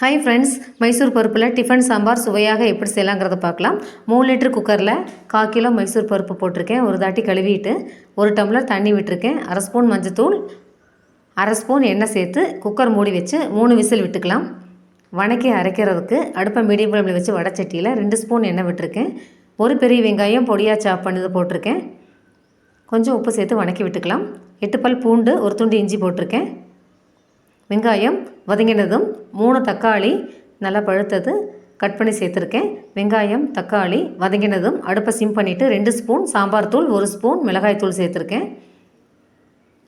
Hi friends Mysore பருப்பில் tiffin sambar சுவையாக எப்படி செய்யலாங்கிறத பார்க்கலாம். மூணு லிட்டர் குக்கரில் கால் கிலோ மைசூர் பருப்பு போட்டிருக்கேன். ஒரு தாட்டி கழுவிட்டு ஒரு டம்ளர் தண்ணி விட்டுருக்கேன். அரை ஸ்பூன் மஞ்சத்தூள் அரை ஸ்பூன் எண்ணெய் சேர்த்து குக்கர் மூடி வச்சு மூணு விசில் விட்டுக்கலாம். வணக்கி அரைக்கிறதுக்கு அடுப்பை மீடியம் ஃப்ளேமில் வச்சு வடச்சட்டியில் ரெண்டு ஸ்பூன் எண்ணெய் விட்டுருக்கேன். ஒரு பெரிய வெங்காயம் பொடியாக சாப் பண்ணது போட்டிருக்கேன். கொஞ்சம் உப்பு சேர்த்து வணக்கி விட்டுக்கலாம். எட்டு பல் பூண்டு ஒரு துண்டு இஞ்சி போட்டிருக்கேன். வெங்காயம் வதங்கினதும் மூணு தக்காளி நல்லா பழுத்தது கட் பண்ணி சேர்த்துருக்கேன். வெங்காயம் தக்காளி வதங்கினதும் அடுப்பை சிம் பண்ணிவிட்டு ரெண்டு ஸ்பூன் சாம்பார் தூள் ஒரு ஸ்பூன் மிளகாய் தூள் சேர்த்துருக்கேன்.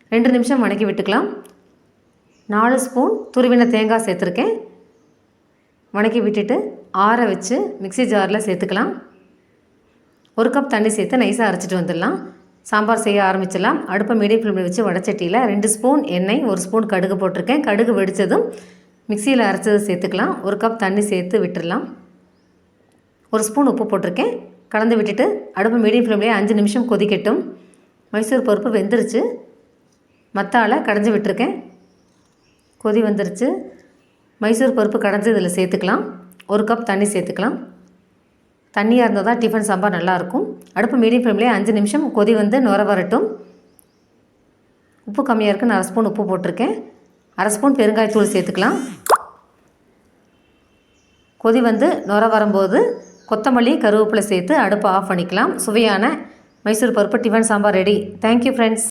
ரெண்டு நிமிஷம் வணக்கி விட்டுக்கலாம். நாலு ஸ்பூன் துருவின தேங்காய் சேர்த்துருக்கேன். வணக்கி விட்டுட்டு ஆற வச்சு மிக்சி ஜாரில் சேர்த்துக்கலாம். ஒரு கப் தண்ணி சேர்த்து நைஸாக அரைச்சிட்டு வந்துடலாம். சாம்பார் செய்ய ஆரம்பிச்சிடலாம். அடுப்பை மீடியம் ஃப்ளேமில் வச்சு வடச்சட்டியில் ரெண்டு ஸ்பூன் எண்ணெய் ஒரு ஸ்பூன் கடுகு போட்டிருக்கேன். கடுகு வெடித்ததும் மிக்சியில் அரைச்சது சேர்த்துக்கலாம். ஒரு கப் தண்ணி சேர்த்து விட்டுடலாம். ஒரு ஸ்பூன் உப்பு போட்டிருக்கேன். கலந்து விட்டுட்டு அடுப்பு மீடியம் ஃப்ளேம்லேயே அஞ்சு நிமிஷம் கொதிக்கட்டும். மைசூர் பருப்பு வெந்துருச்சு. மத்தால கடைஞ்சி விட்டுருக்கேன். கொதி வந்துருச்சு. மைசூர் பருப்பு கடைஞ்சி இதில் சேர்த்துக்கலாம். ஒரு கப் தண்ணி சேர்த்துக்கலாம். தண்ணியாக இருந்தால் தான் டிஃபன் சாம்பார் நல்லாயிருக்கும். அடுப்பு மீடியம் ஃப்ளேம்லேயே அஞ்சு நிமிஷம் கொதி வந்து நுர வரட்டும். உப்பு கம்மியாக இருக்குன்னு அரை ஸ்பூன் உப்பு போட்டிருக்கேன். அரை ஸ்பூன் பெருங்காயத்தூள் சேர்த்துக்கலாம். கொதி வந்து நுர வரும்போது கொத்தமல்லி கருவேப்பிலை சேர்த்து அடுப்பை ஆஃப் பண்ணிக்கலாம். சுவையான மைசூர் பருப்பு tiffin sambar ready. Thank you friends